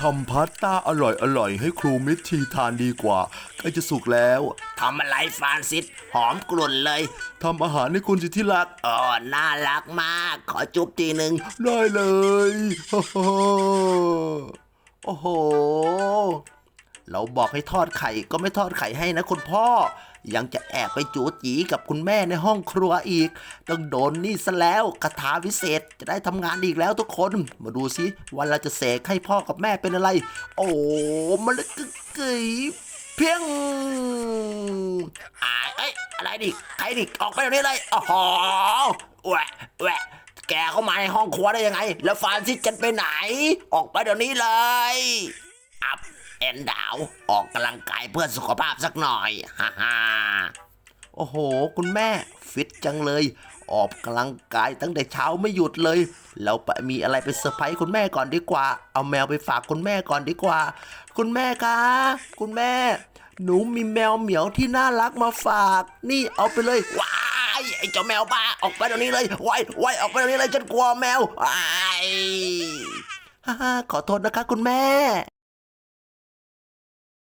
ทำพาสต้าอร่อยอร่อยๆให้ครูมิตรทีทานดีกว่าใกล้จะสุกแล้วทำอะไรฟรานซิสหอมกลุ่นเลยทำอาหารให้คุณสิที่รักอ๋อน่ารักมาก ขอจุ๊บทีหนึ่งได้เลยโอ้โห เราบอกให้ทอดไข่ก็ไม่ทอดไข่ให้นะคุณพ่อ ยังจะแอบไปจูจีกับคุณแม่ในห้องครัวอีก ต้องโดนนี่ซะแล้วคาถาวิเศษจะได้ทำงานอีกแล้วทุกคน มาดูสิวันเราจะเสกให้พ่อกับแม่เป็นอะไร โอ้มันเลยกึ๋ยเพียงอาเอ้ยอะไรดิใครดิออกไปเดี๋ยวนี้เลยอ้โหแหวะแหวะแกเข้ามาในห้องครัวได้ยังไง แล้วฟานซิสจะไปไหน ออกไปเดี๋ยวนี้เลย อัพเอ็นดาว ออกกำลังกายเพื่อสุขภาพสักหน่อย ฮ่าฮ่าโอ้โห คุณแม่ ฟิตจังเลย ออกกำลังกายตั้งแต่เช้าไม่หยุดเลย เราไปมีอะไรไปเซอร์ไพรส์คุณแม่ก่อนดีกว่า เอาแมวไปฝากคุณแม่ก่อนดีกว่า คุณแม่คะคุณแม่ หนูมีแมวเหมียวที่น่ารักมาฝาก นี่เอาไปเลยว้ายไอ้เจ้าแมวบ้าออกไปเดี๋ยวนี้เลยไว้ไว้ออกไปเดี๋ยวนี้เลยฉันกลัวแมวว้ายฮ่าฮ่าขอโทษนะคะคุณแม่